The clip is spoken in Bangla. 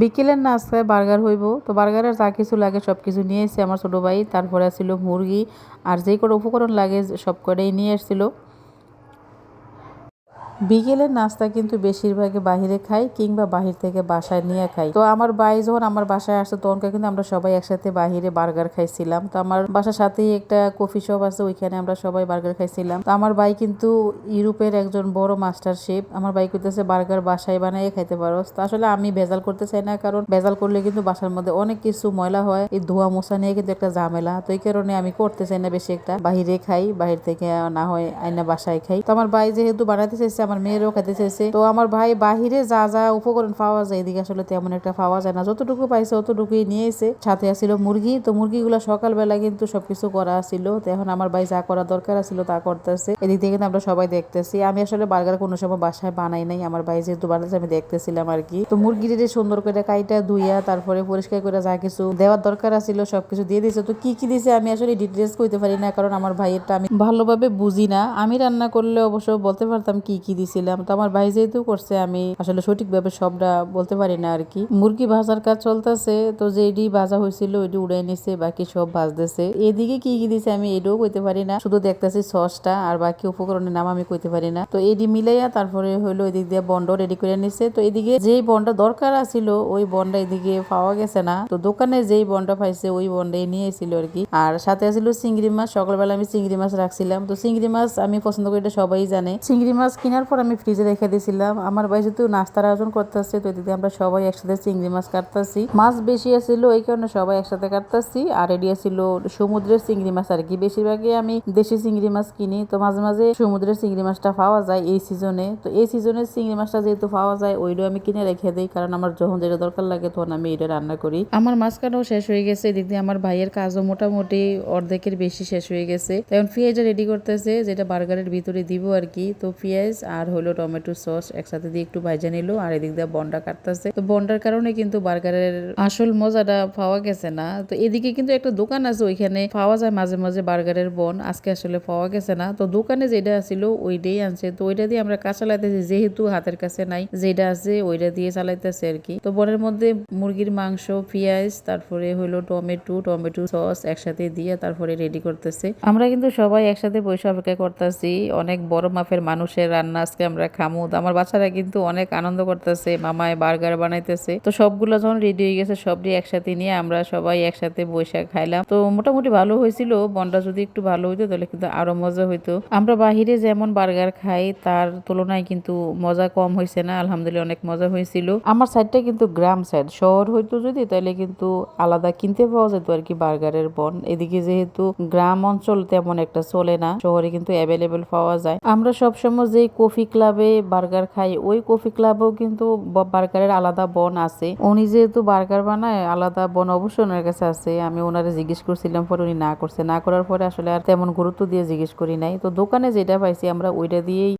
বিকেলের নাস্তায় বার্গার হইব। তো বার্গারের যা কিছু লাগে সব কিছু নিয়ে এসে আমার ছোটো ভাই, তারপরে ছিল মুরগি, আর যে কোনো উপকরণ লাগে সব কটাই নিয়ে এসেছিল বিকেলের নাস্তা কিন্তু বেশিরভাগই বাহিরে খাই কিংবা বাহির থেকে বাসায় নিয়ে খাই। তো আমার ভাই যখন আমার বাসায় আসতো তখন কিন্তু আমরা সবাই একসাথে বাহিরে বার্গার খাইছিলাম। তো আমার বাসার সাথেই একটা কফি শপ আছে, ওইখানে আমরা সবাই বার্গার খাইছিলাম। তো আমার ভাই কিন্তু ইউরোপের একজন বড় মাস্টার শেফ। আমার ভাই করতেছে বার্গার বাসায় বানাই খাইতে পারো তো আসলে আমি ভেজাল করতে চাই না, কারণ ভেজাল করলে কিন্তু বাসার মধ্যে অনেক কিছু ময়লা হয়। এই ধোয়া মোছা নিয়ে কিন্তু একটা ঝামেলা। তো এই কারণে আমি করতে চাই না বেশি একটা। বাহিরে খাই, বাহির থেকে না হয় আইনা বাসায় খাই। তো আমার ভাই যেহেতু বানাতে চাইছে আমার মেয়েরও খেতে চাইছে তো আমার ভাই বাহিরে যা যা উপকরণ পাওয়া যায় এদিকে আসলে তেমন একটা পাওয়া যায় না। যতটুকু পাইছে অতটুকুই নিয়ে এসে সাথে আসছিল মুরগি। তো মুরগিগুলো সকালবেলা কিন্তু সবকিছু করা ছিল তো এখন আমার ভাই যা করা দরকার ছিল তা করতেছে। এদিক থেকে আমরা সবাই দেখতেছি। আমি আসলে বার্গার কোনো সময় বাসায় বানাই নাই। আমার ভাই যেহেতু বানাচ্ছে আমি দেখতেছিলাম আর কি। তো মুরগিটি সুন্দর করে কাইটা ধুইয়া, তারপরে পরিষ্কার করে যা কিছু দেওয়ার দরকার ছিল সবকিছু দিয়ে দিয়েছে তো কি কি দিয়েছে আমি আসলে ডিটেলস কইতে পারি না, কারণ আমার ভাইয়েরটা আমি ভালোভাবে বুঝি না। আমি রান্না করলে অবশ্য বলতে পারতাম কি কি দিছিলাম। তো আমার ভাই যেহেতু করছে, আমি আসলে সঠিকভাবে সবটা বলতে পারি না আর কি। মুরগি ভাজার কাজ চলতেছে, তো যেডি ভাজা হয়েছিল ওইটি উড়াই নিছে, বাকি সব ভাজতেছে। এদিকে কি কি দিছে আমি এটাও কইতে পারি না। শুধু দেখতেছি সসটা আর বাকি উপকরণের নাম আমি কইতে পারি না। তো এডি মিলাইয়া তারপরে হইল এদিক দিয়ে বন্ড রেডি করে নিছে। তো এদিকে যেই বন্ডটা দরকার আছিল, ওই বন্ডটা এদিকে পাওয়া গেছে না। তো দোকানে যেই বন্ডটা পাইছে, ওই বন্ডাই নিয়ে এসেছিল আর কি। আর সাথে আছিল চিংড়ি মাছ। সকালবেলা আমি চিংড়ি মাছ রাখছিলাম। তো চিংড়ি মাছ আমি পছন্দ করি এটা সবাই জানে। চিংড়ি মাছ কেনার পর আমি ফ্রিজে রেখে দিয়েছিলাম আমার ভাই যেহেতু নাস্তার আয়োজন করতেছে, তো এদিকে আমরা সবাই একসাথে চিংড়ি মাছ কাটতেছি। মাছ বেশি আছিল, এই কারণে সবাই একসাথে কাটতেছি। আর এটি ছিল সমুদ্রের চিংড়ি মাছ। আর কি, বেশিরভাগই আমি দেশি চিংড়ি মাছ কিনি। তো মাঝে মাঝে সমুদ্রের চিংড়ি মাছটা পাওয়া যায় এই সিজনে তো এই সিজনের চিংড়ি মাছটা যেহেতু পাওয়া যায়, ওইটাও আমি কিনে রেখে দিই। কারণ আমার যখন যেটা দরকার লাগে, তখন আমি এটা রান্না করি। আমার মাছ কাটাও শেষ হয়ে গেছে। এদিক দিয়ে আমার ভাইয়ের কাজও মোটামুটি অর্ধেকের বেশি শেষ হয়ে গেছে। তখন পেঁয়াজটা রেডি করতেছে, যেটা বার্গারের ভিতরে দিব আর কি। তো পেঁয়াজ আর হলো টমেটো সস একসাথে দিয়ে একটু ভাজা নিল, আর এদিক দিয়ে বন্ডা কাটতেছে। তো বন্ডার কারণে কিন্তু বার্গারের আসল মজাটা পাওয়া গেছে না। তো এদিকে কিন্তু একটা দোকান আছে, ওইখানে পাওয়া যায় মাঝে মাঝে বার্গারের বন। আজকে আসলে পাওয়া গেছে না। তো দোকানে যেটা ছিল ওইটাই আনছে। তো ওইটা দিয়ে আমরা কাজ চালাইতেছি, যেহেতু হাতের কাছে নাই, যেটা আছে ওইটা দিয়ে চালাইতেছে আর কি। তো বনের মধ্যে মুরগির মাংস, পেঁয়াজ, তারপরে হলো টমেটো টমেটো সস একসাথে দিয়ে তারপরে রেডি করতেছে। আমরা কিন্তু সবাই একসাথে বসে অপেক্ষা করতেছি। অনেক বড় মাপের মানুষের রান্না আজকে আমরা খামু। তো আমার বাচ্চারা কিন্তু অনেক আনন্দ করতেছে, মামায় বার্গার বানাইতেছে। তো সবগুলো যখন রেডি হয়ে গেছে, সবটি একসাথে নিয়ে আমরা সবাই একসাথে বসে খাইলাম। তো মোটামুটি ভালো হয়েছিল, বনটা যদি একটু ভালো হইতো তাহলে কিন্তু আরও মজা হইতো। আমরা বাহিরে যেমন বার্গার খাই, তার তুলনায় কিন্তু মজা কম হয়েছে না, আলহামদুলিল্লাহ অনেক মজা হয়েছিল। আমার সাইডটা কিন্তু গ্রাম সাইড শহর হইতো যদি তাহলে কিন্তু আলাদা কিনতে পাওয়া যেত আর কি বার্গারের বন। এদিকে যেহেতু গ্রাম অঞ্চল তেমন একটা চলে না, শহরে কিন্তু অ্যাভেলেবেল পাওয়া যায়। আমরা সবসময় যে কফি ক্লাবে বার্গার খাই, ওই কফি ক্লাবেও কিন্তু বার্গারের আলাদা বন আছে। উনি যেহেতু বার্গার বানায়, আলাদা বন অবশ্যই ওনার কাছে আছে। আমি ওনারে জিজ্ঞেস করছিলাম, পরে উনি না করছে। না করার পরে আসলে আর তেমন গুরুত্ব দিয়ে জিজ্ঞেস করি নাই। তো দোকানে যেটা পাইছি, আমরা ওইটা দিয়েই